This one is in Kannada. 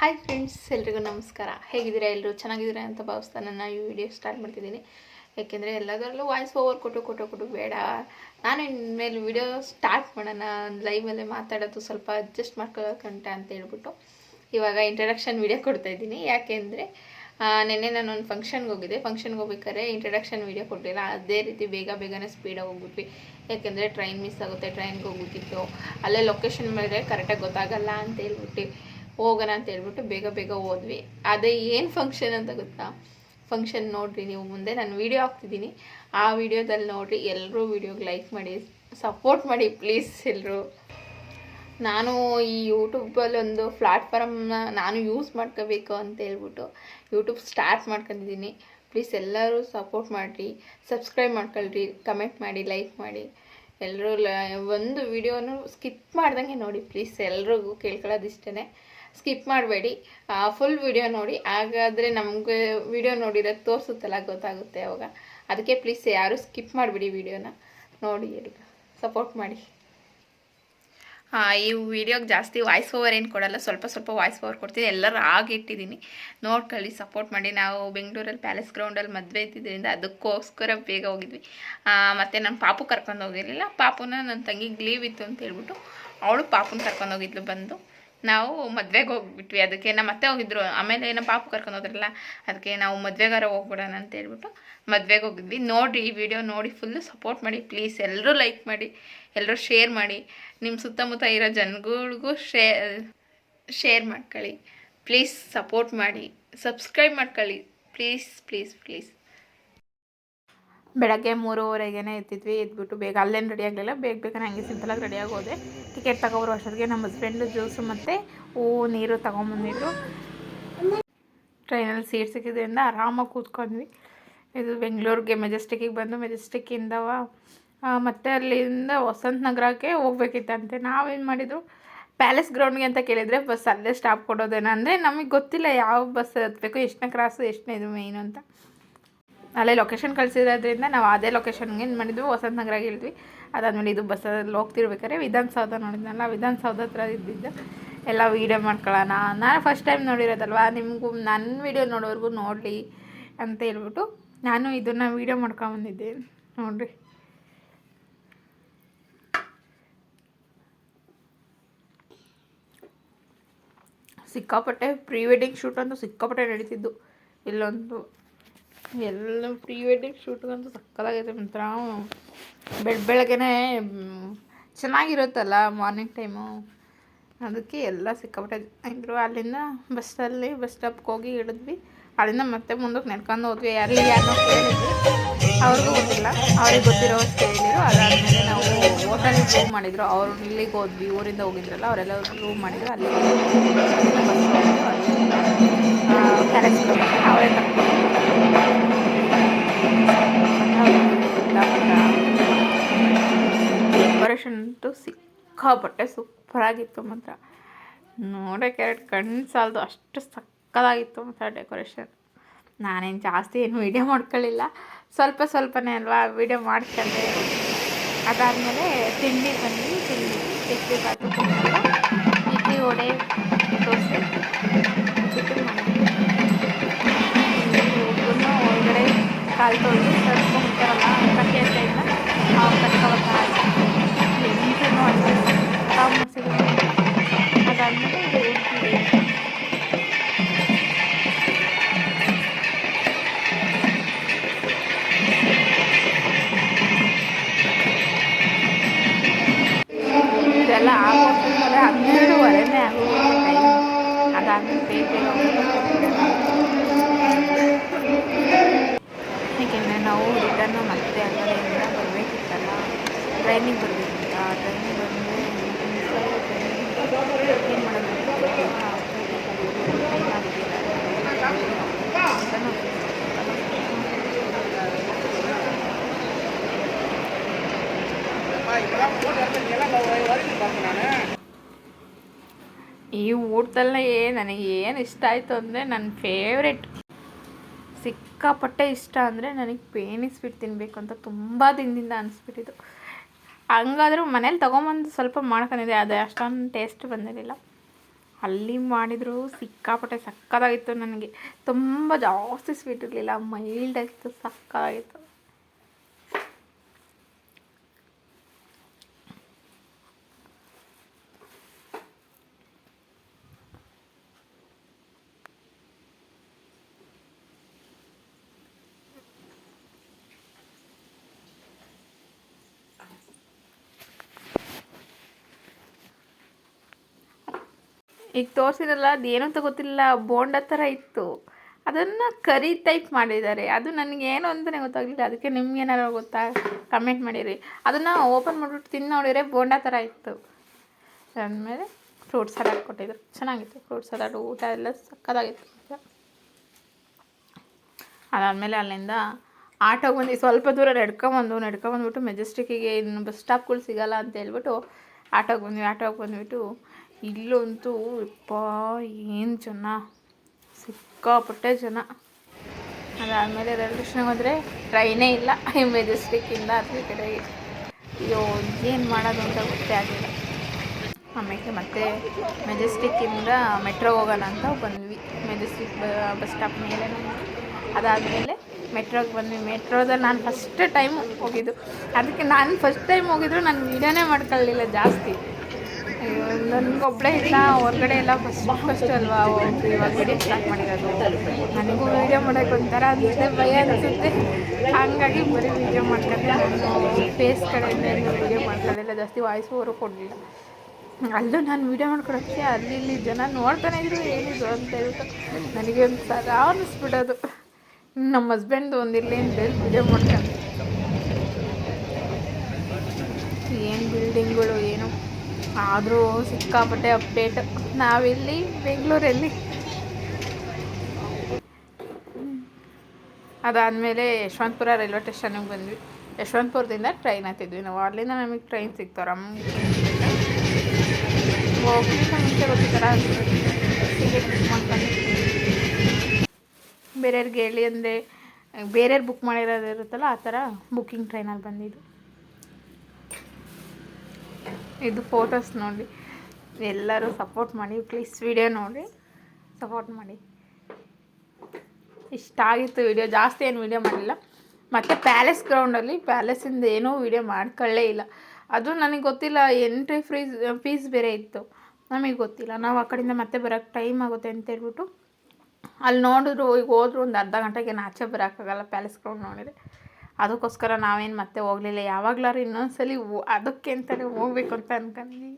ಹಾಯ್ ಫ್ರೆಂಡ್ಸ್ ಎಲ್ರಿಗೂ ನಮಸ್ಕಾರ. ಹೇಗಿದ್ದೀರಾ? ಎಲ್ಲರೂ ಚೆನ್ನಾಗಿದ್ದೀರಾ ಅಂತ ಭಾವಿಸ್ತಾ ನಾನು ಈ ವಿಡಿಯೋ ಸ್ಟಾರ್ಟ್ ಮಾಡ್ತಿದ್ದೀನಿ. ಯಾಕೆಂದರೆ ಎಲ್ಲದರಲ್ಲೂ ವಾಯ್ಸ್ ಓವರ್ ಕೊಟ್ಟು ಕೊಟ್ಟು ಕೊಟ್ಟು ಬೇಡ. ನಾನು ಇನ್ಮೇಲೆ ವಿಡಿಯೋ ಸ್ಟಾರ್ಟ್ ಮಾಡೋಣ ಲೈವಲ್ಲೇ ಮಾತಾಡೋದು ಸ್ವಲ್ಪ ಅಡ್ಜಸ್ಟ್ ಮಾಡ್ಕೊಳ್ಳೋಕಂಟ ಅಂತ ಹೇಳ್ಬಿಟ್ಟು ಇವಾಗ ಇಂಟ್ರಡಕ್ಷನ್ ವಿಡಿಯೋ ಕೊಡ್ತಾ ಇದ್ದೀನಿ. ಯಾಕೆಂದರೆ ನಿನ್ನೆ ನಾನು ಒಂದು ಫಂಕ್ಷನ್ಗೆ ಹೋಗಿದ್ದೆ. ಫಂಕ್ಷನ್ಗೆ ಹೋಗ್ಬೇಕಾದ್ರೆ ಇಂಟ್ರಡಕ್ಷನ್ ವಿಡಿಯೋ ಕೊಟ್ಟಿಲ್ಲ ಅದೇ ರೀತಿ ಬೇಗ ಬೇಗನೆ ಸ್ಪೀಡಾಗಿ ಹೋಗ್ಬಿಟ್ವಿ. ಯಾಕೆಂದರೆ ಟ್ರೈನ್ ಮಿಸ್ ಆಗುತ್ತೆ ಟ್ರೈನ್ಗೆ ಹೋಗ್ಬೇಕಿತ್ತು ಅಲ್ಲೇ ಲೊಕೇಶನ್ ಮೇಲೆ ಕರೆಕ್ಟಾಗಿ ಗೊತ್ತಾಗಲ್ಲ ಅಂತ ಹೇಳ್ಬಿಟ್ಟು ಹೋಗೋಣ ಅಂತ ಹೇಳ್ಬಿಟ್ಟು ಬೇಗ ಬೇಗ ಹೋದ್ವಿ. ಅದೇ ಏನು ಫಂಕ್ಷನ್ ಅಂತ ಗೊತ್ತಾ? ಫಂಕ್ಷನ್ ನೋಡಿರಿ ನೀವು ಮುಂದೆ, ನಾನು ವೀಡಿಯೋ ಹಾಕ್ತಿದ್ದೀನಿ ಆ ವಿಡಿಯೋದಲ್ಲಿ ನೋಡಿರಿ ಎಲ್ಲರೂ ವೀಡಿಯೋಗೆ ಲೈಕ್ ಮಾಡಿ ಸಪೋರ್ಟ್ ಮಾಡಿ ಪ್ಲೀಸ್ ಎಲ್ಲರೂ ನಾನು ಈ ಯೂಟ್ಯೂಬಲ್ಲಿ ಒಂದು ಪ್ಲಾಟ್ಫಾರ್ಮ್ನ ನಾನು ಯೂಸ್ ಮಾಡ್ಕೋಬೇಕು ಅಂತ ಹೇಳ್ಬಿಟ್ಟು ಯೂಟ್ಯೂಬ್ ಸ್ಟಾರ್ಟ್ ಮಾಡ್ಕೊಂಡಿದ್ದೀನಿ ಪ್ಲೀಸ್ ಎಲ್ಲರೂ ಸಪೋರ್ಟ್ ಮಾಡಿರಿ ಸಬ್ಸ್ಕ್ರೈಬ್ ಮಾಡ್ಕೊಳ್ರಿ ಕಮೆಂಟ್ ಮಾಡಿ ಲೈಕ್ ಮಾಡಿ. ಎಲ್ಲರೂ ಒಂದು ವಿಡಿಯೋನು ಸ್ಕಿಪ್ ಮಾಡ್ದಂಗೆ ನೋಡಿ ಪ್ಲೀಸ್ ಎಲ್ರಿಗೂ ಕೇಳ್ಕೊಳ್ಳೋದಿಷ್ಟೇ ಸ್ಕಿಪ್ ಮಾಡಬೇಡಿ. ಫುಲ್ ವಿಡಿಯೋ ನೋಡಿ. ಹಾಗಾದರೆ ನಮಗೆ ವಿಡಿಯೋ ನೋಡಿರೋದು ತೋರಿಸುತ್ತಲ್ಲ, ಗೊತ್ತಾಗುತ್ತೆ ಅವಾಗ. ಅದಕ್ಕೆ ಪ್ಲೀಸ್ ಯಾರೂ ಸ್ಕಿಪ್ ಮಾಡಿಬಿಡಿ ವಿಡಿಯೋನ ನೋಡಿ ಎಲ್ಲ ಸಪೋರ್ಟ್ ಮಾಡಿ. ಈ ವಿಡಿಯೋಗೆ ಜಾಸ್ತಿ ವಾಯ್ಸ್ ಓವರ್ ಏನು ಕೊಡಲ್ಲ. ಸ್ವಲ್ಪ ಸ್ವಲ್ಪ ವಾಯ್ಸ್ ಓವರ್ ಕೊಡ್ತೀನಿ. ಎಲ್ಲರೂ ಆಗಿಟ್ಟಿದ್ದೀನಿ ನೋಡ್ಕೊಳ್ಳಿ ಸಪೋರ್ಟ್ ಮಾಡಿ. ನಾವು ಬೆಂಗಳೂರಲ್ಲಿ ಪ್ಯಾಲೇಸ್ ಗ್ರೌಂಡಲ್ಲಿ ಮದುವೆ ಇದ್ದಿದ್ದರಿಂದ ಅದಕ್ಕೋಸ್ಕರ ಬೇಗ ಹೋಗಿದ್ವಿ. ಮತ್ತು ನನ್ನ ಪಾಪು ಕರ್ಕೊಂಡು ಹೋಗಿರಲಿಲ್ಲ. ಪಾಪುನ ನನ್ನ ತಂಗಿಗೆ ಲೀವ್ ಇತ್ತು ಅಂತ ಹೇಳ್ಬಿಟ್ಟು ಅವಳು ಪಾಪುನ ಕರ್ಕೊಂಡು ಹೋಗಿದ್ಲು ಬಂದು. ನಾವು ಮದುವೆಗೆ ಹೋಗ್ಬಿಟ್ವಿ. ಅದಕ್ಕೆ ನಮ್ಮ ಅತ್ತೆ ಹೋಗಿದ್ರು ಆಮೇಲೆ ನಮ್ಮ ಪಾಪು ಕರ್ಕೊಂಡು ಹೋದ್ರಲ್ಲ, ಅದಕ್ಕೆ ನಾವು ಮದುವೆಗಾರ ಹೋಗ್ಬಿಡೋಣ ಅಂತ ಹೇಳ್ಬಿಟ್ಟು ಮದುವೆಗೆ ಹೋಗಿದ್ವಿ. ನೋಡಿ ಈ ವಿಡಿಯೋ ನೋಡಿ ಫುಲ್ಲು ಸಪೋರ್ಟ್ ಮಾಡಿ ಪ್ಲೀಸ್ ಎಲ್ಲರೂ ಲೈಕ್ ಮಾಡಿ ಎಲ್ಲರೂ ಶೇರ್ ಮಾಡಿ. ನಿಮ್ಮ ಸುತ್ತಮುತ್ತ ಇರೋ ಜನಗಳಿಗೂ ಶೇರ್ ಶೇರ್ ಮಾಡ್ಕೊಳ್ಳಿ. ಪ್ಲೀಸ್ ಸಪೋರ್ಟ್ ಮಾಡಿ. ಸಬ್ಸ್ಕ್ರೈಬ್ ಮಾಡ್ಕೊಳ್ಳಿ. ಪ್ಲೀಸ್ ಪ್ಲೀಸ್ ಪ್ಲೀಸ್ ಬೆಳಗ್ಗೆ ಮೂರುವರೆಗೆ ಎತ್ತಿದ್ವಿ, ಎದ್ಬಿಟ್ಟು ಬೇಗ ಅಲ್ಲೇನು ರೆಡಿ ಆಗಲಿಲ್ಲ. ಬೇಗ ಬೇಗನೆ ಹಂಗೆ ಸಿಂಪಲಾಗಿ ರೆಡಿ ಆಗೋದೆ. ಟಿಕೆಟ್ ತಗೊಬರೋ ಅಷ್ಟೊತ್ತಿಗೆ ನಮ್ಮ ಹಸ್ಬೆಂಡು ಜ್ಯೂಸು ಮತ್ತು ಹೂವು ನೀರು ತೊಗೊಂಬಂದಿದ್ರು. ಟ್ರೈನಲ್ಲಿ ಸೀಟ್ ಸಿಕ್ಕಿದ್ರಿಂದ ಆರಾಮಾಗಿ ಕೂತ್ಕೊಂಡ್ವಿ. ಇದು ಬೆಂಗಳೂರಿಗೆ ಮೆಜೆಸ್ಟಿಕ್ಕಿಗೆ ಬಂದು ಮೆಜೆಸ್ಟಿಕ್ಕಿಂದ ಮತ್ತು ಅಲ್ಲಿಂದ ವಸಂತ ನಗರಕ್ಕೆ ಹೋಗ್ಬೇಕಿತ್ತಂತೆ. ನಾವೇನು ಮಾಡಿದ್ರು? ಪ್ಯಾಲೇಸ್ ಗ್ರೌಂಡ್ಗೆ ಅಂತ ಕೇಳಿದರೆ ಬಸ್ ಅಲ್ಲೇ ಸ್ಟಾಪ್ ಕೊಡೋದೇನೋ ಅಂದರೆ ನಮಗೆ ಗೊತ್ತಿಲ್ಲ ಯಾವ ಬಸ್ ಹತ್ತಬೇಕು ಎಷ್ಟನೇ ಕ್ರಾಸು ಎಷ್ಟನೇ ಇದು ಮೇಯ್ನು ಅಂತ. ಅಲ್ಲೇ ಲೊಕೇಶನ್ ಕಳಿಸಿರೋದ್ರಿಂದ ನಾವು ಅದೇ ಲೊಕೇಶನ್ಗೆ ಏನು ಮಾಡಿದ್ವಿ, ವಸಂತ ನಗರಾಗ ಇಳಿದ್ವಿ. ಅದಾದಮೇಲೆ ಇದು ಬಸ್ಸಲ್ಲಿ ಹೋಗ್ತಿರ್ಬೇಕಾದ್ರೆ ವಿಧಾನಸೌಧ ನೋಡಿದ್ನಲ್ಲ, ವಿಧಾನಸೌಧ ಹತ್ರ ಇದ್ದಿದ್ದು. ಎಲ್ಲ ವೀಡಿಯೋ ಮಾಡ್ಕೊಳ್ಳೋಣ. ನಾನು ಫಸ್ಟ್ ಟೈಮ್ ನೋಡಿರೋದಲ್ವ? ನಿಮಗೂ ನನ್ನ ವೀಡಿಯೋ ನೋಡೋರ್ಗು ನೋಡಲಿ ಅಂತ ಹೇಳ್ಬಿಟ್ಟು ನಾನು ಇದನ್ನು ವೀಡಿಯೋ ಮಾಡ್ಕೊಂಬಂದಿದ್ದೆ ನೋಡಿರಿ. ಸಿಕ್ಕಾಪಟ್ಟೆ ಪ್ರೀ ವೆಡ್ಡಿಂಗ್ ಶೂಟ್ ಅಂತೂ ಸಿಕ್ಕಾಪಟ್ಟೆ ನಡೀತಿದ್ದು ಇಲ್ಲೊಂದು. ಎಲ್ಲ ಪ್ರೀ ವೆಡ್ಡಿಂಗ್ ಶೂಟ್ಗಂತೂ ಸಕ್ಕತ್ತಾಗೈತೆ ಮಾತ್ರ. ಬೆಳ ಬೆಳಗ್ಗೆನೇ ಚೆನ್ನಾಗಿರುತ್ತಲ್ಲ ಮಾರ್ನಿಂಗ್ ಟೈಮು ಅದಕ್ಕೆ ಎಲ್ಲ ಸಿಕ್ಕಾಪಟ್ಟೆ ಇದ್ರು. ಅಲ್ಲಿಂದ ಬಸ್ಸಲ್ಲಿ ಬಸ್ ಸ್ಟಾಪ್ಗೆ ಹೋಗಿ ಇಳಿದ್ವಿ ಅಲ್ಲಿಂದ ಮತ್ತೆ ಮುಂದಕ್ಕೆ ನಡ್ಕೊಂಡು ಹೋದ್ವಿ. ಯಾರಿಗೆ ಯಾರನ್ನೋ ಕೇಳಿದ್ವಿ. ಅವ್ರಿಗೂ ಗೊತ್ತಿಲ್ಲ. ಅವ್ರಿಗೆ ಗೊತ್ತಿರೋ ಕೇಳಿದ್ರು ಅದಾದಮೇಲೆ ನಾವು ಹೋಟೆಲ್ ರೂಮ್ ಮಾಡಿದ್ರು. ಅವ್ರು ಇಲ್ಲಿಗೆ ಹೋದ್ವಿ. ಊರಿಂದ ಹೋಗಿದ್ರಲ್ಲ, ಅವರೆಲ್ಲ ರೂಮ್ ಮಾಡಿದ್ರು. ಅಲ್ಲಿ ಕರೆಕ್ಟ್ ಅವರೇ ಅಂತೂ ಸಿಕ್ಕಾಪಟ್ಟೆ ಸೂಪರಾಗಿತ್ತು ಮಾತ್ರ. ನೋಡೋಕೆ ಎರಡು ಕಣ್ಣು ಸಾಲದು ಅಷ್ಟು ಸಕ್ಕದಾಗಿತ್ತು ಮಾತ್ರ ಡೆಕೋರೇಷನ್. ನಾನೇನು ಜಾಸ್ತಿ ಏನು ವೀಡಿಯೋ ಮಾಡ್ಕೊಳ್ಳಿಲ್ಲ. ಸ್ವಲ್ಪ ಸ್ವಲ್ಪನೇ ಅಲ್ವಾ ವೀಡಿಯೋ ಮಾಡ್ಕೊಂಡೆ. ಅದಾದಮೇಲೆ ತಿಂಡಿ ಬಂದು ತಿಂಡಿ ಇಡ್ಲಿ ಬಾತು ಇಡ್ಲಿ ವಡೆ ದೋಸೆ ಒಳಗಡೆ ಕಾಲು ತೊಳೆದು ಏಕೆಂದರೆ ನಾವು ರಿಟರ್ನು ಮತ್ತೆ ಆ ಕಡೆಯಿಂದ ಬರಬೇಕಿತ್ತಲ್ಲ? ಟ್ರೈನಿಗೆ ಬರಬೇಕಿತ್ತ? ಟ್ರೈನಿಗೆ ಬಂದು ಏನು ಮಾಡೋದು? ಟೈಮ್ ಆಗಿದ್ದಿಲ್ಲ ಈ ಊಟದಲ್ಲೇ ನನಗೆ ಏನು ಇಷ್ಟ ಆಯಿತು ಅಂದರೆ ನನ್ನ ಫೇವ್ರೆಟ್ ಸಿಕ್ಕಾಪಟ್ಟೆ ಇಷ್ಟ ಅಂದರೆ ನನಗೆ ಪೇಣಿ ಸ್ವೀಟ್ ತಿನ್ನಬೇಕು ಅಂತ ತುಂಬ ದಿನದಿಂದ ಅನಿಸ್ಬಿಟ್ಟಿತ್ತು ಹಂಗಾದ್ರೂ ಮನೇಲಿ ತೊಗೊಂಬಂದು ಸ್ವಲ್ಪ ಮಾಡ್ಕೊಂಡಿದ್ದೆ ಅದು ಅಷ್ಟೊಂದು ಟೇಸ್ಟ್ ಬಂದಿರಲಿಲ್ಲ. ಅಲ್ಲಿ ಮಾಡಿದ್ರು ಸಿಕ್ಕಾಪಟ್ಟೆ ಸಕ್ಕತ್ತಾಗಿತ್ತು ನನಗೆ. ತುಂಬ ಜಾಸ್ತಿ ಸ್ವೀಟ್ ಇರಲಿಲ್ಲ ಮೈಲ್ಡ್ ಆಗಿತ್ತು, ಸಕ್ಕತ್ತಾಗಿತ್ತು. ಈಗ ಏನು ಅಂತ ಗೊತ್ತಿಲ್ಲ, ಬೋಂಡ ಥರ ಇತ್ತು. ಅದನ್ನು ಕರಿ ಟೈಪ್ ಮಾಡಿದ್ದಾರೆ. ಅದು ನನಗೇನು ಅಂತಲೇ ಗೊತ್ತಾಗಲಿಲ್ಲ. ಅದಕ್ಕೆ ನಿಮ್ಗೆ ಏನಾರು ಗೊತ್ತಾ? ಕಮೆಂಟ್ ಮಾಡಿರಿ. ಅದನ್ನು ಓಪನ್ ಮಾಡಿಬಿಟ್ಟು ತಿಂದು ನೋಡಿದರೆ ಬೋಂಡ ಥರ ಇತ್ತು. ಅದಾದಮೇಲೆ ಫ್ರೂಟ್ ಸಲಾಡ್ ಕೊಟ್ಟಿದ್ರು. ಚೆನ್ನಾಗಿತ್ತು. ಫ್ರೂಟ್ ಸಲಾಡ್ ಊಟ ಎಲ್ಲ ಸಕ್ಕದಾಗಿತ್ತು. ಅದಾದಮೇಲೆ ಅಲ್ಲಿಂದ ಆಟೋಗೆ ಬಂದು ಸ್ವಲ್ಪ ದೂರ ನಡ್ಕೊಂಬಂದು ನಡ್ಕೊಂಬಂದ್ಬಿಟ್ಟು ಮೆಜೆಸ್ಟಿಕ್ಕಿಗೆ ಇನ್ನು ಬಸ್ ಸ್ಟಾಪ್ಗಳು ಸಿಗೋಲ್ಲ ಅಂತ ಹೇಳ್ಬಿಟ್ಟು ಆಟೋಗೆ ಬಂದ್ವಿ. ಆಟೋಗೆ ಬಂದುಬಿಟ್ಟು ಇಲ್ಲಂತೂ ಯಪ್ಪ, ಏನು ಜನ? ಸಿಕ್ಕಾಪಟ್ಟೆ ಜನ. ಅದಾದಮೇಲೆ ರೈಲ್ವೆ ಸ್ಟೇಷನ್ಗೆ ಹೋದರೆ ಟ್ರೈನೇ ಇಲ್ಲ. ಈ ಮೆಜೆಸ್ಟಿಕ್ಕಿಂದ ಅದ್ರ ಕಡೆ. ಅಯ್ಯೋ, ಏನು ಮಾಡೋದು ಅಂತ ಗೊತ್ತೇ ಆಗಿಲ್ಲ ಆಮೇಲೆ ಮತ್ತೆ ಮೆಜೆಸ್ಟಿಕ್ಕಿಂದ ಮೆಟ್ರೋ ಹೋಗೋಣ ಅಂತ ಬಂದ್ವಿ. ಮೆಜೆಸ್ಟಿಕ್ ಬಸ್ ಸ್ಟಾಪ್ ಮೇಲೆ ಅದಾದಮೇಲೆ ಮೆಟ್ರೋಗೆ ಬಂದ್ವಿ. ಮೆಟ್ರೋದಲ್ಲಿ ನಾನು ಫಸ್ಟ್ ಟೈಮ್ ಹೋಗಿದ್ದು. ಅದಕ್ಕೆ ನಾನು ಫಸ್ಟ್ ಟೈಮ್ ಹೋಗಿದ್ರು, ನಾನು ವೀಡಿಯೋನೇ ಮಾಡ್ಕೊಳ್ಳಿಲ್ಲ ಜಾಸ್ತಿ. ಅಯ್ಯೋ ನನಗೊಬ್ಬಳೇ ಇಲ್ಲ, ಹೊರಗಡೆ ಎಲ್ಲ ಫಸ್ಟ್ ಫಸ್ಟ್ ಅಲ್ವಾ ಇವಾಗ ವೀಡಿಯೋ ಸ್ಟಾರ್ಟ್ ಮಾಡಿರೋದು. ನನಗೂ ವೀಡಿಯೋ ಮಾಡೋಕೆ ಒಂಥರ ಅನಿಸುತ್ತೆ, ಭಯ ಅನಿಸುತ್ತೆ. ಹಾಗಾಗಿ ಬರೀ ವೀಡಿಯೋ ಮಾಡ್ಕೊಂಡೆ. ನಾನು ಫೇಸ್ ಕಡೆಯಿಂದ ಏನು ವೀಡಿಯೋ ಮಾಡ್ಕೊಳ್ಳಿಲ್ಲ ಜಾಸ್ತಿ ವಾಯ್ಸ್ ಓವರು ಕೊಡಲಿಲ್ಲ. ಅಲ್ಲೂ ನಾನು ವೀಡಿಯೋ ಮಾಡ್ಕೊಳಕ್ಕೆ ಅಲ್ಲಿ ಇಲ್ಲಿ ಜನ ನೋಡ್ತಾನೆ ಇದ್ರು, ಏನಿದ್ರು ಅಂತ ಹೇಳ್ಬಿಟ್ಟು ನನಗೆ ಒಂದು ಸಲ ಅನ್ನಿಸ್ಬಿಡೋದು ನಮ್ಮ ಹಸ್ಬೆಂಡ್ದು ಒಂದಿರಲಿ ಅಂತ ಹೇಳಿ ವೀಡಿಯೋ ಮಾಡ್ಕೊಂಡು. ಏನು ಬಿಲ್ಡಿಂಗ್ಗಳು ಏನು ಆದರೂ ಸಿಕ್ಕಾಪಟ್ಟೆ ಅಪ್ಡೇಟ್ ನಾವಿಲ್ಲಿ ಬೆಂಗಳೂರಲ್ಲಿ. ಅದಾದಮೇಲೆ ಯಶವಂತಪುರ ರೈಲ್ವೆ ಸ್ಟೇಷನ್ಗೆ ಬಂದ್ವಿ. ಯಶವಂತಪುರದಿಂದ ಟ್ರೈನ್ ಹತ್ತಿದ್ವಿ ನಾವು. ಅಲ್ಲಿಂದ ನಮಗೆ ಟ್ರೈನ್ ಗೊತ್ತಿತ್ತಾರ ಟಿಕೆಟ್ ಬುಕ್ ಬೇರೆಯವ್ರಿಗೆ ಹೇಳಿ ಅಂದರೆ, ಬೇರೆಯವ್ರು ಬುಕ್ ಮಾಡಿರೋದು ಇರುತ್ತಲ್ಲ, ಆ ಥರ ಬುಕ್ಕಿಂಗ್ ಟ್ರೈನಲ್ಲಿ ಬಂದಿದ್ದು. ಇದು ಫೋಟೋಸ್ ನೋಡಿ. ಎಲ್ಲರೂ ಸಪೋರ್ಟ್ ಮಾಡಿ ಪ್ಲೀಸ್ ವಿಡಿಯೋ ನೋಡಿ. ಸಪೋರ್ಟ್ ಮಾಡಿ. ಇಷ್ಟ ಆಗಿತ್ತು ವಿಡಿಯೋ ಜಾಸ್ತಿ ಏನು ವಿಡಿಯೋ ಮಾಡಲಿಲ್ಲ ಮತ್ತು ಪ್ಯಾಲೇಸ್ ಗ್ರೌಂಡಲ್ಲಿ ಪ್ಯಾಲೇಸಿಂದ ಏನೂ ವಿಡಿಯೋ ಮಾಡ್ಕೊಳ್ಳೇ ಇಲ್ಲ. ಅದು ನನಗೆ ಗೊತ್ತಿಲ್ಲ ಎಂಟ್ರಿ ಫ್ರೀಸ್ ಫೀಸ್ ಬೇರೆ ಇತ್ತು. ನಮಗೆ ಗೊತ್ತಿಲ್ಲ. ನಾವು ಆ ಕಡೆಯಿಂದ ಮತ್ತೆ ಬರೋಕ್ಕೆ ಟೈಮ್ ಆಗುತ್ತೆ ಅಂತ ಹೇಳ್ಬಿಟ್ಟು, ಅಲ್ಲಿ ನೋಡಿದ್ರು, ಈಗ ಹೋದ್ರು ಒಂದು ಅರ್ಧ ಗಂಟೆಗೆ ಆಚೆ ಬರೋಕ್ಕಾಗಲ್ಲ ಪ್ಯಾಲೇಸ್ ಗ್ರೌಂಡ್ ನೋಡಿದರೆ. ಅದಕ್ಕೋಸ್ಕರ ನಾವೇನು ಮತ್ತೆ ಹೋಗಲಿಲ್ಲ. ಯಾವಾಗಲಾರು ಇನ್ನೊಂದ್ಸಲಿ ಅದಕ್ಕೆ ಅಂತಲೇ ಹೋಗ್ಬೇಕು ಅಂತ ಅನ್ಕೊಂಡ್ವಿ.